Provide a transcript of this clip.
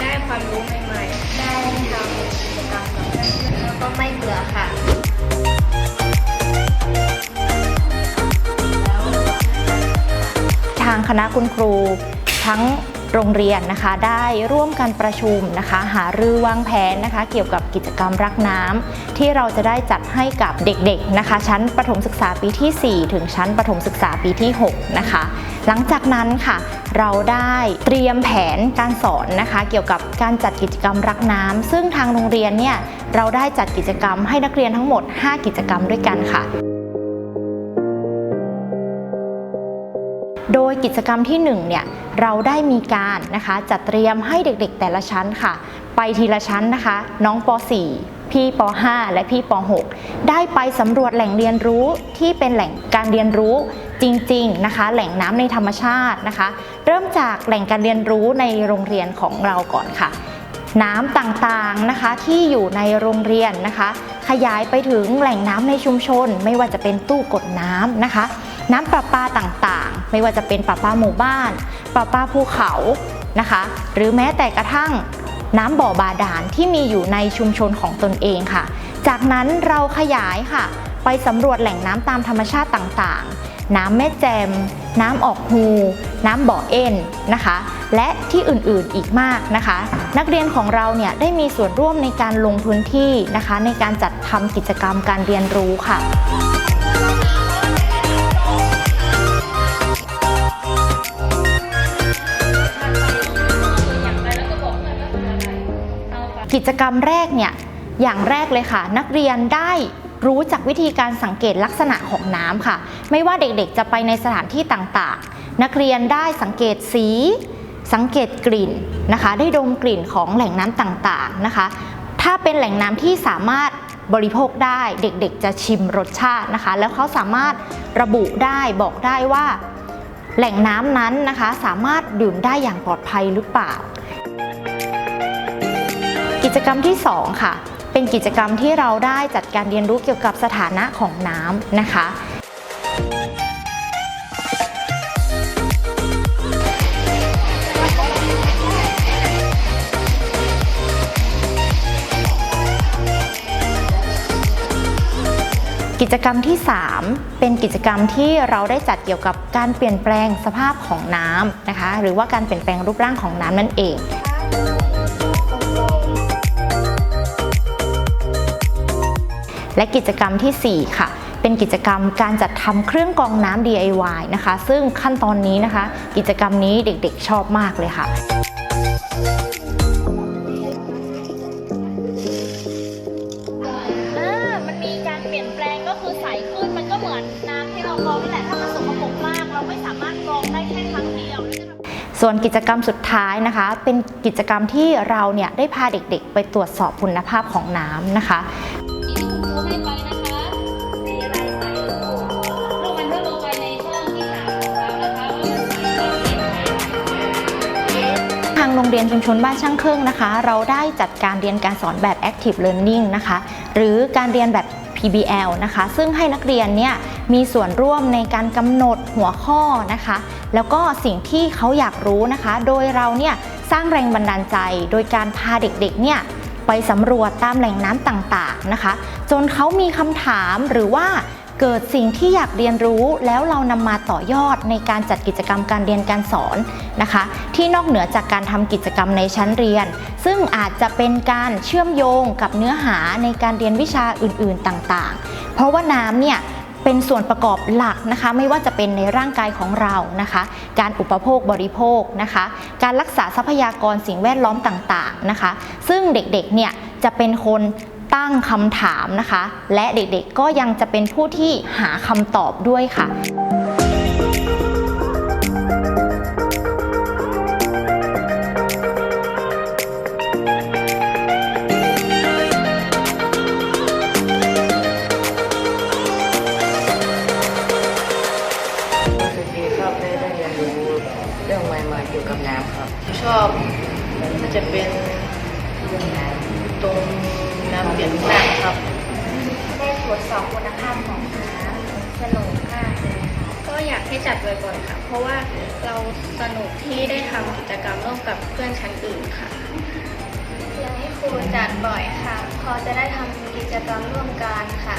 ได้ความรู้ใหม่ๆ ได้ทำกิรรมบเพื่อแล้วก็ไม่เบื่อค่ะทางคณะคุณครูทั้ง โรงเรียนนะคะ ได้ร่วมกันประชุมนะคะ หารือวางแผนนะคะ เกี่ยวกับกิจกรรมรักน้ำที่เราจะได้จัดให้กับเด็กๆนะคะ ชั้นประถมศึกษาปีที่ 4 ถึงชั้นประถมศึกษาปีที่ 6 นะคะ หลังจากนั้นค่ะ เราได้เตรียมแผนการสอนนะคะ เกี่ยวกับการจัดกิจกรรมรักน้ำซึ่งทางโรงเรียนเนี่ยเราได้จัดกิจกรรมให้นักเรียนทั้งหมด 5 กิจกรรมด้วยกันค่ะ โดยกิจกรรมที่1เนี่ยเราได้มีการนะคะจัดเตรียมให้เด็กๆแต่ละชั้นค่ะ ไปทีละชั้นนะคะ น้องป .4 พี่ป .5 และพี่ป .6 ได้ไปสำรวจแหล่งเรียนรู้ที่เป็นแหล่งการเรียนรู้จริงๆนะคะ แหล่งน้ำในธรรมชาตินะคะ เริ่มจากแหล่งการเรียนรู้ในโรงเรียนของเราก่อนค่ะน้ำต่างๆนะคะที่อยู่ในโรงเรียนนะคะ ขยายไปถึงแหล่งน้ำในชุมชน ไม่ว่าจะเป็นตู้กดน้ำนะคะ น้ำประปาต่างๆ ไม่ว่าจะเป็นประปาหมู่บ้าน ประปาภูเขานะคะ หรือแม้แต่กระทั่งน้ำบ่อบาดาลที่มีอยู่ในชุมชนของตนเองค่ะ จากนั้นเราขยายค่ะ ไปสำรวจแหล่งน้ำตามธรรมชาติต่างๆ น้ำแม่แจม น้ำออกฮูน้ำบ่อเอ็นนะคะ และที่อื่นๆอีกมากนะคะ นักเรียนของเราเนี่ยได้มีส่วนร่วมในการลงพื้นที่นะคะ ในการจัดทำกิจกรรมการเรียนรู้ค่ะ กิจกรรมแรกเนี่ยอย่างแรกเลยค่ะ นักเรียนได้รู้จักวิธีการสังเกตลักษณะของน้ำค่ะ ไม่ว่าเด็กๆจะไปในสถานที่ต่างๆ นักเรียนได้สังเกตสี สังเกตกลิ่นนะคะ ได้ดมกลิ่นของแหล่งน้ำต่างๆนะคะ ถ้าเป็นแหล่งน้ำที่สามารถบริโภคได้เด็กๆ จะชิมรสชาตินะคะ แล้วเขาสามารถระบุได้บอกได้ว่า แหล่งน้ำนั้นนะคะ สามารถดื่มได้อย่างปลอดภัยหรือเปล่า กิจกรรมที่ 2 ค่ะ เป็นกิจกรรมที่เราได้จัดการเรียนรู้เกี่ยวกับสถานะของน้ำนะคะกิจกรรมที่ 3 เป็นกิจกรรมที่เราได้จัดเกี่ยวกับการเปลี่ยนแปลงสภาพของน้ำนะคะ หรือว่าการเปลี่ยนแปลงรูปร่างของน้ำนั่นเอง และกิจกรรมทีสี่ 4 ค่ะ เป็นกิจกรรมการจัดทำเครื่องกรองน้ำ DIY นะคะ ซึ่งขั้นตอนนี้นะคะ กิจกรรมนี้เด็กๆชอบมากเลยค่ะอ่ามันมีการเปลี่ยนแปลงก็คือใสขึ้นมันก็เหมือนน้ำที่เรากรองนี่แหละถ้ามันสกปรกมากเราไม่สามารถกรองได้แค่ครั้งเดียวแล้วจะทำส่วนกิจกรรมสุดท้ายนะคะ เป็นกิจกรรมที่เราเนี่ยได้พาเด็กๆ ไปตรวจสอบคุณภาพของน้ำนะคะ เรียนชุมชนบ้านช่างเครื่องนะคะ เราได้จัดการเรียนการสอนแบบ active learning นะคะ หรือการเรียนแบบ PBL นะคะ ซึ่งให้นักเรียนเนี่ยมีส่วนร่วมในการกำหนดหัวข้อนะคะ แล้วก็สิ่งที่เขาอยากรู้นะคะ โดยเราเนี่ยสร้างแรงบันดาลใจ โดยการพาเด็กๆเนี่ยไปสำรวจตามแหล่งน้ำต่างๆนะคะ จนเขามีคำถามหรือว่า เกิดสิ่งที่อยากเรียนรู้แล้วเรานำมาต่อยอดในการจัดกิจกรรมการเรียนการสอนนะคะ ที่นอกเหนือจากการทำกิจกรรมในชั้นเรียน ซึ่งอาจจะเป็นการเชื่อมโยงกับเนื้อหาในการเรียนวิชาอื่นๆต่างๆ เพราะว่าน้ำเนี่ยเป็นส่วนประกอบหลักนะคะไม่ว่าจะเป็นในร่างกายของเรานะคะ การอุปโภคบริโภคนะคะ การรักษาทรัพยากรสิ่งแวดล้อมต่างๆนะคะ ซึ่งเด็กๆเนี่ยจะเป็นคน ตั้งคำถามนะคะ และเด็กๆก็ยังจะเป็นผู้ที่หาคำตอบด้วยค่ะรู้สึก น้ำเปลี่ยนแปลงครับได้ตรวจสอบคุณภาพของน้ำสนุกมากเลยค่ะก็อยากให้จัดบ่อยๆค่ะ เพราะว่าเราสนุกที่ได้ทำกิจกรรมร่วมกับเพื่อนชั้นอื่นค่ะอยากให้ครูจัดบ่อยค่ะ พอจะได้ทำกิจกรรมร่วมกันค่ะ